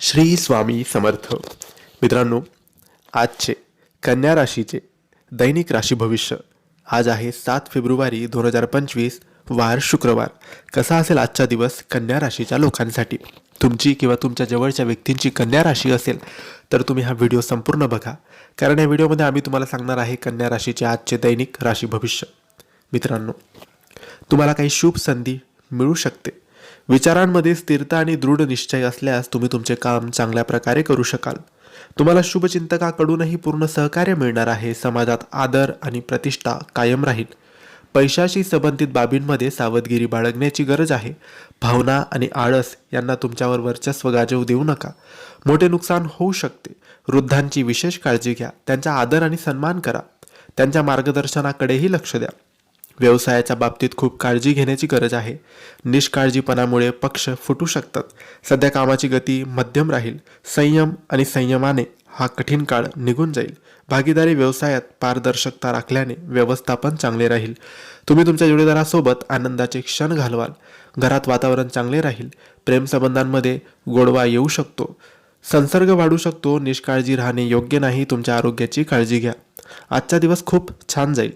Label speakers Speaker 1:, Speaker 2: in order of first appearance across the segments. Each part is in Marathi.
Speaker 1: श्री स्वामी समर्थ. मित्रांनो आजचे कन्या राशीचे दैनिक राशी भविष्य. आज आहे सात फेब्रुवारी दोन हजार पंचवीस वार शुक्रवार. कसा असेल आजचा दिवस कन्या राशीच्या लोकांसाठी? तुमची किंवा तुमच्या जवळच्या व्यक्तींची कन्या राशी असेल तर तुम्ही हा व्हिडिओ संपूर्ण बघा. कारण या व्हिडिओमध्ये आम्ही तुम्हाला सांगणार आहे कन्या राशीचे आजचे दैनिक राशी भविष्य. मित्रांनो तुम्हाला काही शुभ संधी मिळू शकते. विचारांमध्ये स्थिरता आणि दृढ निश्चय असल्यास तुम्ही तुमचे काम चांगल्या प्रकारे करू शकाल. तुम्हाला शुभचिंतकाकडूनही पूर्ण सहकार्य मिळणार आहे. समाजात आदर आणि प्रतिष्ठा कायम राहील. पैशाशी संबंधित बाबींमध्ये सावधगिरी बाळगण्याची गरज आहे. भावना आणि आळस यांना तुमच्यावर वर्चस्व गाजवू देऊ नका. मोठे नुकसान होऊ शकते. वृद्धांची विशेष काळजी घ्या. त्यांचा आदर आणि सन्मान करा. त्यांच्या मार्गदर्शनाकडेही लक्ष द्या. व्यवसायाच्या बाबतीत खूप काळजी घेण्याची गरज आहे. निष्काळजीपणामुळे पक्ष फुटू शकतात. सध्या कामाची गती मध्यम राहील. संयम आणि संयमाने हा कठीण काळ निघून जाईल. भागीदारी व्यवसायात पारदर्शकता राखल्याने व्यवस्थापन चांगले राहील. तुम्ही तुमच्या जोडीदारासोबत आनंदाचे क्षण घालवाल. घरात वातावरण चांगले राहील. प्रेमसंबंधांमध्ये गोडवा येऊ शकतो. संसर्ग वाढू शकतो. निष्काळजी राहणे योग्य नाही. तुमच्या आरोग्याची काळजी घ्या. आजचा दिवस खूप छान जाईल.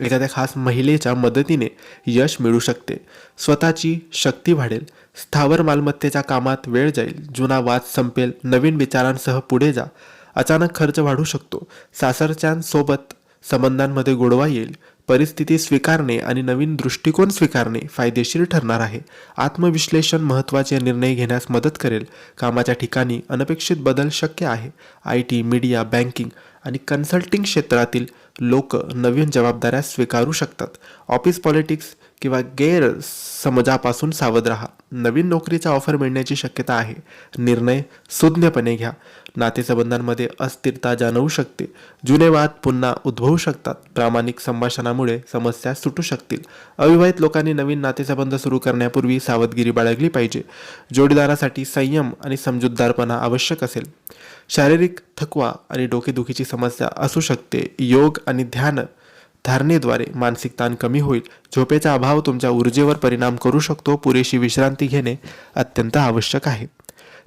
Speaker 1: एखाद्या खास महिलेच्या मदतीने यश मिळू शकते. स्वतःची शक्ती वाढेल. स्थावर मालमत्तेच्या कामात वेळ जाईल. जुना वाद संपेल. नवीन विचारांसह पुढे जा. अचानक खर्च वाढू शकतो. सासरच्यांसोबत संबंधांमध्ये गोडवा येईल. परिस्थिती स्वीकारणे आणि नवीन दृष्टिकोन स्वीकारणे फायदेशीर ठरणार आहे. आत्मविश्लेषण महत्त्वाचे निर्णय घेण्यास मदत करेल. कामाच्या ठिकाणी अनपेक्षित बदल शक्य आहे. आय टी मीडिया बँकिंग आणि कन्सल्टिंग क्षेत्रातील लोक नवीन जबाबदाऱ्या स्वीकारू शकतात. ऑफिस पॉलिटिक्स किंवा गैरसमजापासून सावध राहा. नवीन नोकरीचा ऑफर मिळण्याची शक्यता आहे. निर्णय सुज्ञपणे घ्या. नातेसंबंधांमध्ये अस्थिरता जाणवू शकते. जुने वाद पुन्हा उद्भवू शकतात. प्रामाणिक संभाषणामुळे समस्या सुटू शकतील. अविवाहित लोकांनी नवीन नातेसंबंध सुरू करण्यापूर्वी सावधगिरी बाळगली पाहिजे. जोडीदारासाठी संयम आणि समजूतदारपणा आवश्यक असेल. शारीरिक थकवा आणि डोकेदुखीची समस्या असू शकते. योग आणि ध्यान धारणेद्वारे मानसिक ताण कमी होईल. झोपेचा अभाव तुमच्या ऊर्जेवर परिणाम करू शकतो. पुरेशी विश्रांती घेणे अत्यंत आवश्यक आहे.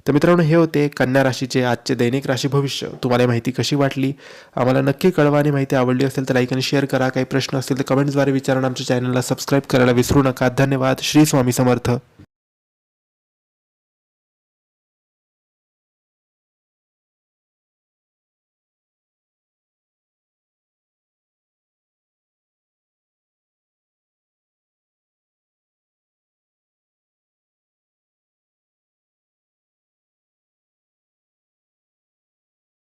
Speaker 1: तर मित्रांनो हे होते कन्या राशीचे आजचे दैनिक राशी भविष्य. तुम्हाला माहिती कशी वाटली? आम्हाला नक्की कळवा. आणि माहिती आवडली असेल तर लाईक आणि शेअर करा. काही प्रश्न असतील तर कमेंट्सद्वारे विचारा आमच्या चॅनलला सबस्क्राईब करायला विसरू नका. धन्यवाद. श्री स्वामी समर्थ.